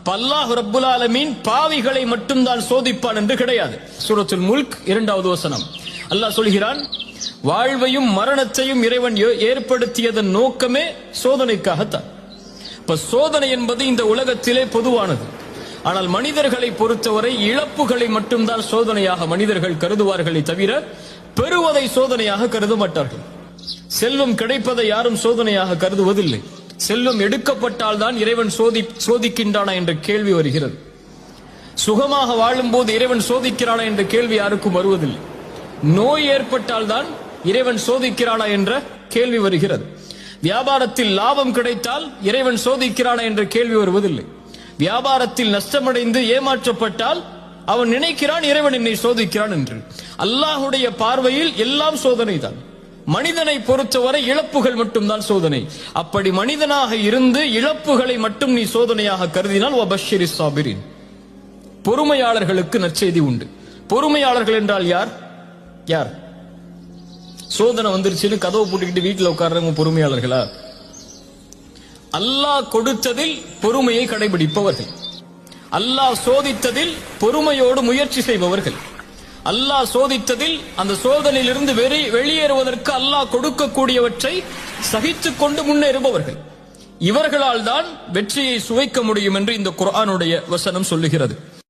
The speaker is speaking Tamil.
இப்ப அல்லாஹ் ரப்புல் ஆலமீன் பாவிகளை மட்டும்தான் சோதிப்பான் என்று கிடையாது. சூரத்துல் முல்க் இரண்டாவது வசனம். அல்லாஹ் சொல்கிறான் வாழ்வையும் மரணத்தையும் இறைவன் ஏற்படுத்தியதன் நோக்கமே சோதனைக்காகத்தான். இப்ப சோதனை என்பது இந்த உலகத்திலே பொதுவானது. ஆனால் மனிதர்களை பொறுத்தவரை இழப்புகளை மட்டும்தான் சோதனையாக மனிதர்கள் கருதுவார்களே தவிர பெறுவதை சோதனையாக கருத மாட்டார்கள் செல்வம் கிடைப்பதை யாரும் சோதனையாக கருதுவதில்லை. செல்வம் எடுக்கப்பட்டால் தான் இறைவன் சோதி சோதிக்கின்றானா என்ற கேள்வி வருகிறது. சுகமாக வாழும்போது இறைவன் சோதிக்கிறானா என்ற கேள்வி யாருக்கும் வருவதில்லை. நோய் ஏற்பட்டால் தான் இறைவன் சோதிக்கிறானா என்ற கேள்வி வருகிறது. வியாபாரத்தில் லாபம் கிடைத்தால் இறைவன் சோதிக்கிறானா என்ற கேள்வி வருவதில்லை. வியாபாரத்தில் நஷ்டமடைந்து ஏமாற்றப்பட்டால் அவன் நினைக்கிறான் இறைவன் என்னை சோதிக்கிறான் என்று. அல்லாஹுடைய பார்வையில் எல்லாம் சோதனை தான் மனிதனை பொறுத்தவரை இழப்புகள் மட்டும்தான் சோதனை. அப்படி மனிதனாக இருந்து இழப்புகளை மட்டும் நீ சோதனையாக கருதினால் வபஷிரி சாபிரின். பொறுமையாளர்களுக்கு நற்செய்தி உண்டு. பொறுமையாளர்கள் என்றால் யார்? யார்? சோதனை வந்துருச்சுன்னு கதவை பூட்டிக்கிட்டு வீட்டுல உட்கார்றவங்க பொறுமையாளர்களா? அல்லாஹ் கொடுத்ததில் பொறுமையை கடைபிடிப்பவர்கள். அல்லாஹ் சோதித்ததில் பொறுமையோடு முயற்சி செய்பவர்கள். அல்லாஹ் சோதித்ததில் அந்த சோதனையிலிருந்து இருந்து வெளியேறுவதற்கு அல்லாஹ் கொடுக்கக்கூடியவற்றை சகித்துக் கொண்டு முன்னேறுபவர்கள் இவர்களால் தான் வெற்றியை சுவைக்க முடியும் என்று இந்த குரானுடைய வசனம் சொல்லுகிறது.